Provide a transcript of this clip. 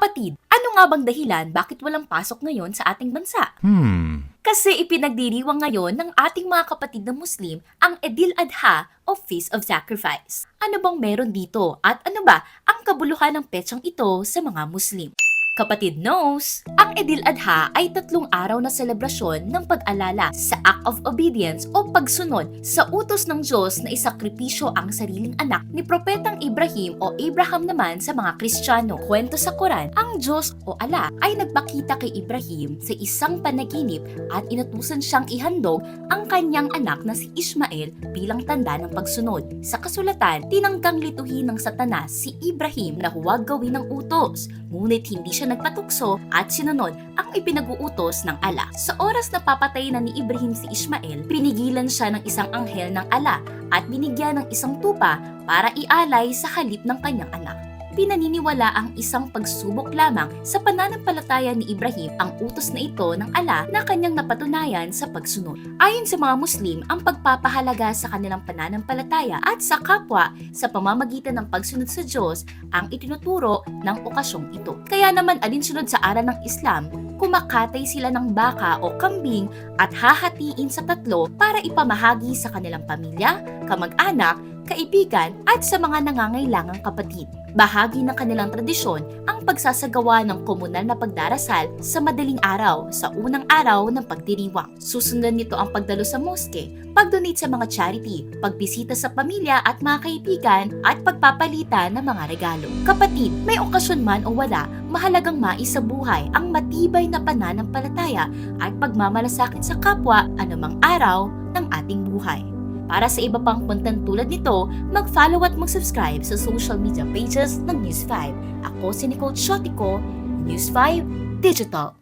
Kapatid, ano nga bang dahilan bakit walang pasok ngayon sa ating bansa? Hmm. Kasi ipinagdiriwang ngayon ng ating mga kapatid na Muslim ang Edil Adha o Feast of Sacrifice. Ano bang meron dito at ano ba ang kabuluhan ng petsang ito sa mga Muslim? Kapatid knows, ang Edil Adha ay tatlong araw na selebrasyon ng pag-alala sa act of obedience o pagsunod sa utos ng Diyos na isakripisyo ang sariling anak ni Propetang Ibrahim o Abraham naman sa mga Kristiyano. Kwento sa Quran, ang Diyos o Allah ay nagpakita kay Ibrahim sa isang panaginip at inutusan siyang ihandog ang kanyang anak na si Ishmael bilang tanda ng pagsunod. Sa kasulatan, tinanggang lituhin ng satanas si Ibrahim na huwag gawin ng utos, ngunit hindi siya nagpatukso at sinunod ang ipinag-uutos ng ala. Sa oras na papatay na ni Ibrahim si Ishmael, pinigilan siya ng isang anghel ng ala at binigyan ng isang tupa para ialay sa halip ng kanyang anak pinaniniwala ang isang pagsubok lamang sa pananampalataya ni Ibrahim ang utos na ito ng ala na kanyang napatunayan sa pagsunod. Ayon sa mga Muslim, ang pagpapahalaga sa kanilang pananampalataya at sa kapwa sa pamamagitan ng pagsunod sa Diyos ang itinuturo ng okasyong ito. Kaya naman alinsunod sa aral ng Islam, kumakatay sila ng baka o kambing at hahatiin sa tatlo para ipamahagi sa kanilang pamilya, kamag-anak, kaibigan at sa mga nangangailangang kapatid. Bahagi ng kanilang tradisyon ang pagsasagawa ng komunal na pagdarasal sa madaling araw sa unang araw ng pagdiriwang. Susundan nito ang pagdalo sa moske, pagdonate sa mga charity, pagbisita sa pamilya at mga kaibigan at pagpapalitan ng mga regalo. Kapatid, may okasyon man o wala, mahalagang maisabuhay ang matibay na pananampalataya at pagmamalasakit sa kapwa anumang araw ng ating buhay. Para sa iba pang content tulad nito, mag-follow at mag-subscribe sa social media pages ng News 5. Ako si Nicole Shotico, News 5 Digital.